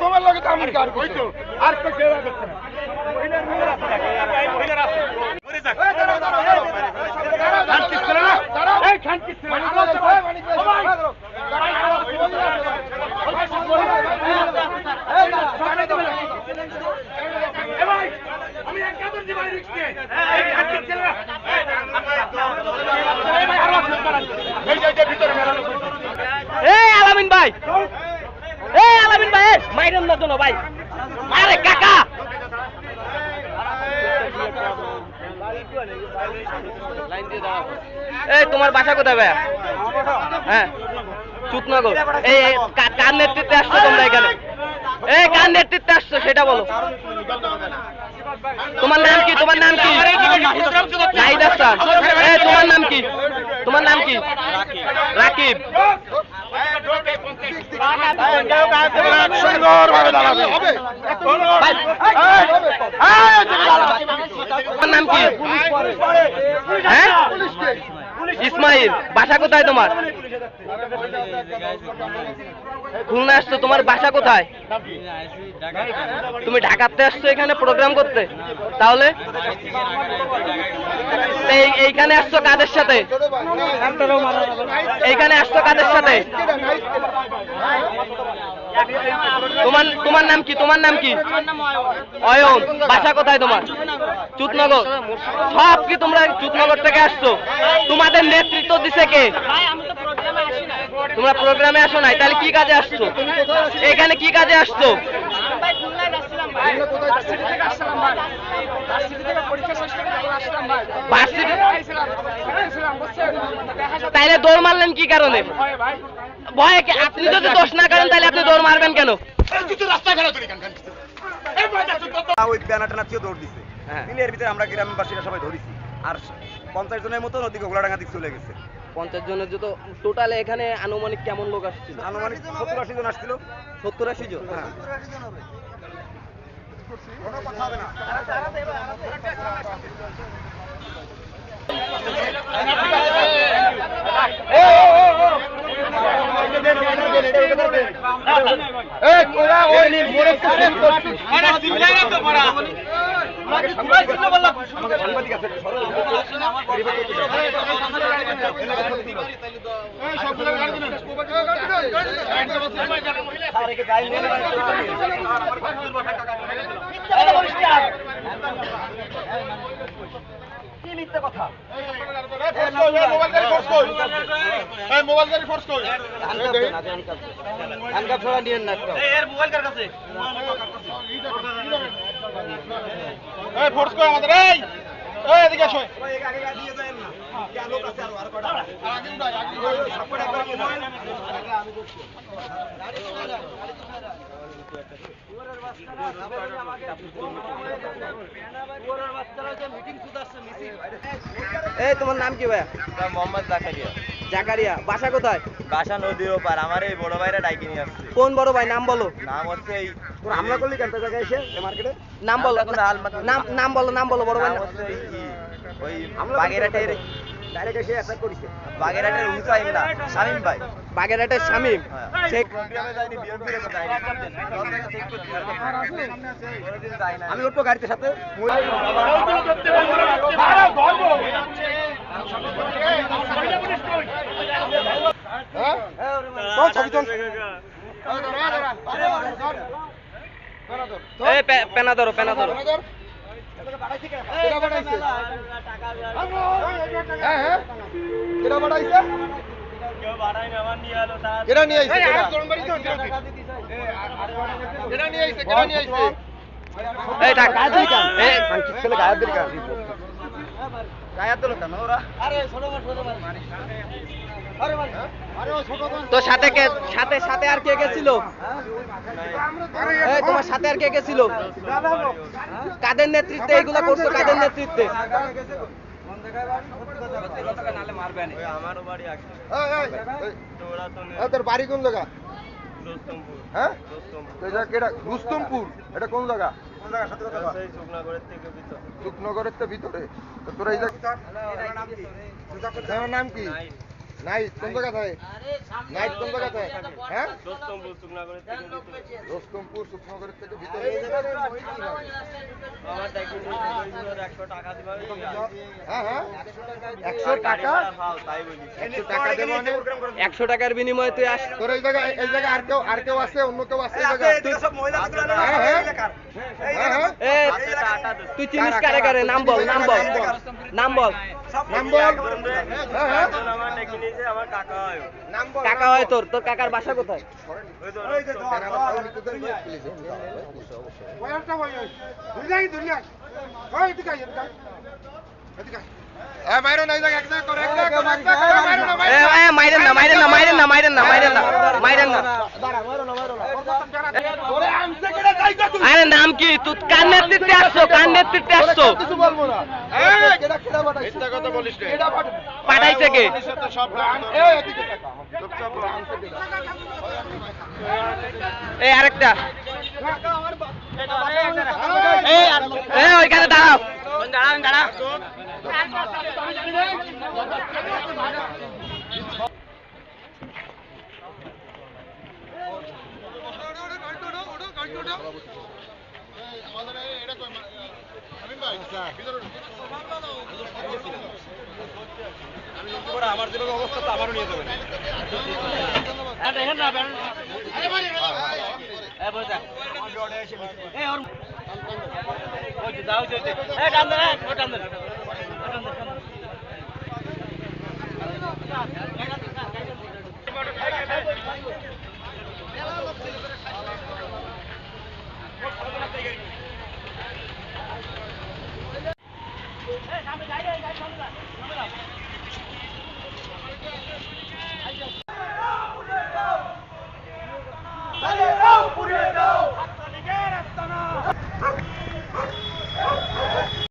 তোমার লগে তো আমি কার করছ আর তো কেউ করছে আমি এক দিবাই রিক্সকে এই এই আলামিন ভাই। এই আলামিন ভাই মাইরাম না জন্য ভাই। আরে কাকা। এই তোমার বাসা কোথায় ভাই হ্যাঁ। চুতনগর। এই, কার নেতৃত্বে আসছো তোমরা এখানে? এই কার নেতৃত্বে আসছো সেটা বলো। তোমার নাম কি? তোমার নাম কি? নাহিদ হাসান। তোমার নাম কি? তোমার নাম কি? রাকিব। তোমার নাম কি? হ্যাঁ? ইসমাইল। বাসা কোথায় তোমার? খুলনা আসছো, তোমার বাসা কোথায়? তুমি ঢাকাতে আসছো এখানে প্রোগ্রাম করতে? তাহলে? এই- এইখানে আসছো কাদের সাথে? এইখানে আসছো কাদের সাথে? তোমার তোমার নাম কি? তোমার নাম কি? অয়ন। বাসা কোথায় তোমার? চুতনগর। সব কি তোমরা চুতনগর থেকে আসছো? তোমাদের নেতৃত্ব দিছে কে? তোমরা প্রোগ্রামে আসো নাই তাহলে কি কাজে আসছো? এখানে কি কাজে আসছো? তাইলে দৌড় মারলেন কি কারণে? ভয়ে কি- আপনি যদি দোষ না করেন তাহলে আপনি দৌড় মারবেন কেন? ওই ব্যানা টানা দিয়ে দৌড় দিছে। হ্যাঁ। তিনি এর ভিতরে আমরা গ্রামবাসীরা সবাই ধরেছি। আর পঞ্চাশ জনের মতন ওদিকে গোলাডাঙ্গা দিক চলে গেছে। পঞ্চাশ জনের যত টোটালে এখানে আনুমানিক কেমন লোক আসছিল আনুমানিক সত্তর আশি জন আসছিল সত্তর আশি জন হ্যাঁ এই তোরা ওই মোরে তো কি মিথ্যে কথা মোবাইল গাড়ি ফোর্স কই মোবাইল হ্যান্ডকাপ ছড়া নিয়েন না একটা এই ফোর্স কই আমাদের এই এই এদিকে আসো। এই তোমার নাম কি ভাইয়া? মোহাম্মদ জাকারিয়া। জাকারিয়া বাসা কোথায়? বাসা নদীর ওপার আমার এই বড় ভাইরা ডাইকে নিয়ে আসছে। কোন বড় ভাই নাম বলো। নাম হচ্ছে এই তোর হামলা করলি কেন তোর জায়গায় এসে এই মার্কেটে নাম বলো নাম নাম বলো নাম বলো বড় ভাই ওই বাগেরহাটের ডাইরেক্ট এসে অ্যাটাক করিছে বাগেরহাটের না শামীম ভাই বাগেরহাটের শামীম হ্যাঁ। সে আমি উঠবো গাড়িতে সাথে চল ছবি চল এই পেনা ধরো পেনা ধরো এই টাকা এই ছেলে গায়ের দিকে আসি গায়াত দিল কেন ওরা তো সাথে কে সাথে সাথে আর কে গেছিল? এই তোমার সাথে আর কে গেছিল? কাদের নেতৃত্বে এগুলা করছ? কাদের নেতৃত্বে? তোর বাড়ি কোন জায়গা? হ্যাঁ? রুস্তমপুর। এটা কোন জায়গা? সুখনগরের তো ভিতরে। তো তোরা নাম কি? নাইট কোন জায়গা থাকে? নাইট কোন জায়গা থাকে? হ্যাঁ? রোস্তমপুর সুখনগরের থেকে ভিতরে একশো টাকা একশো টাকার বিনিময়ে তুই আস। তোর এই জায়গায় এই জায়গায় আর কেউ আর কেউ আছে অন্য কেউ আছে হ্যাঁ। এই হ্যাঁ, হ্যাঁ। তুই চিনিস কারে কারে নাম বল। নাম বল। নাম বল। হ্যাঁ হ্যাঁ। নাম বল। কাকা হয় তোর তোর কাকার বাসা কোথায়? মাইরেন না মাইরেন না মাইরেন না মাইরেন না মাইরেন না মাইরেন না। আরে, নাম কি? তুই কার নেতৃত্বে আসছো? কার নেতৃত্বে আসছো? পাঠাইছে কে? এই কেডা এই ওইখানে দাঁড়াও। দাঁড়ান দাঁড়া আমার যেভাবে অবস্থা তো আমারও নিয়ে যাবেন এ টান দেন, ও টান দেন। Gracias.